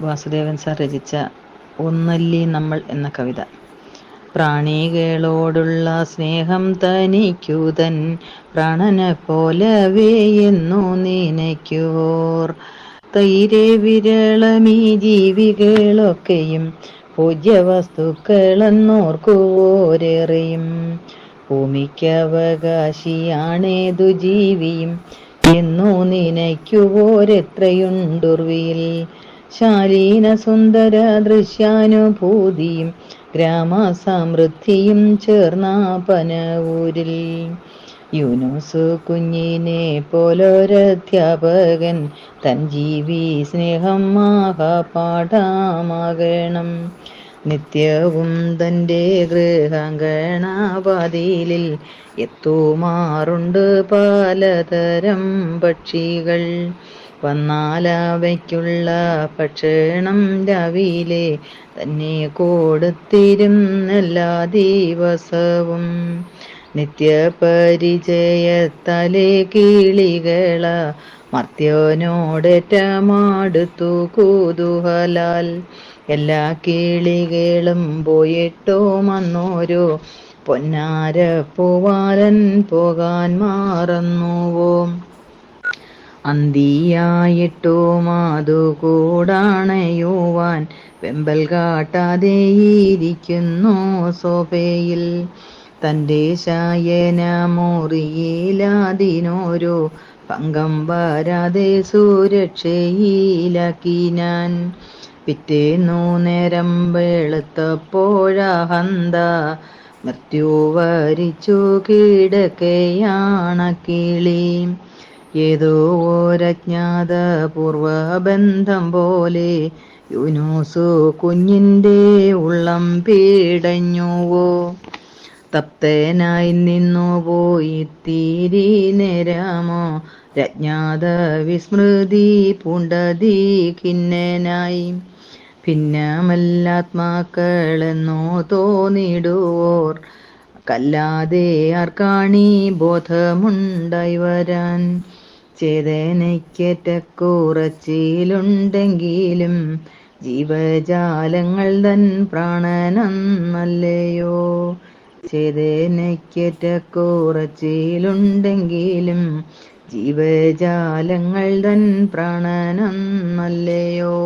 Vasudevan sir രചിച്ച ഒന്നല്ലി നമ്മൾ എന്ന കവിത. പ്രാണികളോടുള്ള സ്നേഹം തനിക്കുതൻ പ്രാണനെ പോലവേ എന്നു നനയ്ക്കുവോർ. തൈരെ വിരളമീ ജീവികളൊക്കെയും പൂജ്യ വസ്തുക്കളെന്നോർക്കുവോരേറെയും ഭൂമിക്കവകാശിയാണേതു ജീവിയും എന്നു നനയ്ക്കുവോരെത്രയുണ്ടുർവിയിൽ. ശാലീന സുന്ദര ദൃശ്യാനുഭൂതിയും ഗ്രാമസമൃദ്ധിയും ചേർന്ന ഊരിൽ യൂനുസ് കുഞ്ഞിനെ പോലൊരധ്യാപകൻ തൻ ജീവി സ്നേഹം മഹാപാഠമാകണം നിത്യവും തന്റെ ഗൃഹങ്കണാപാതിയിൽ എത്തുമാറുണ്ട് പലതരം പക്ഷികൾ. വന്നാലവയ്ക്കുള്ള ഭക്ഷണം രാവിലെ തന്നെ കൊടുത്തിരും എല്ലാ ദിവസവും. നിത്യപരിചയത്തലെ കിളികള മർത്യനോടേറ്റമാടുത്തു കൂതുഹലാൽ. എല്ലാ കിളികളും പോയിട്ടോ മന്നോരോ പൊന്നാര പൂവാലൻ പോകാൻ മാറന്നുവോ. മാതു കൂടാണയുവാൻ വെമ്പൽ കാട്ടാതെയിരിക്കുന്നു സോഫയിൽ. തന്റെ ശയന മോറിയിലാതിനോരോ പങ്കം വരാതെ സുരക്ഷയിലാക്കി ഞാൻ. പിറ്റേന്നു നേരം വെളുത്തപ്പോഴഹന്ത മൃത്യു വരിച്ചു കിടക്കയാണ കിളി ഏതോ ഒരജ്ഞാത പൂർവബന്ധം പോലെ യുനൂസു കുഞ്ഞിന്റെ ഉള്ളം പീടഞ്ഞുവോ തപ്തനായി നിന്നു പോയി തീരി നേരമോ? രജ്ഞാത വിസ്മൃതി പൂണ്ടതി ഖിന്നനായി ഭിന്നമല്ലാത്മാക്കളെന്നോ തോന്നിടുവോർ? കല്ലാതെ ആർക്കാണി ബോധമുണ്ടായി വരാൻ ചേതനയ്ക്കേറ്റക്കുറച്ചിലുണ്ടെങ്കിലും ജീവജാലങ്ങൾ തൻ പ്രാണനല്ലയോ ചേതനയ്ക്കേറ്റ കുറച്ചിലുണ്ടെങ്കിലും ജീവജാലങ്ങൾ തൻ പ്രാണനല്ലയോ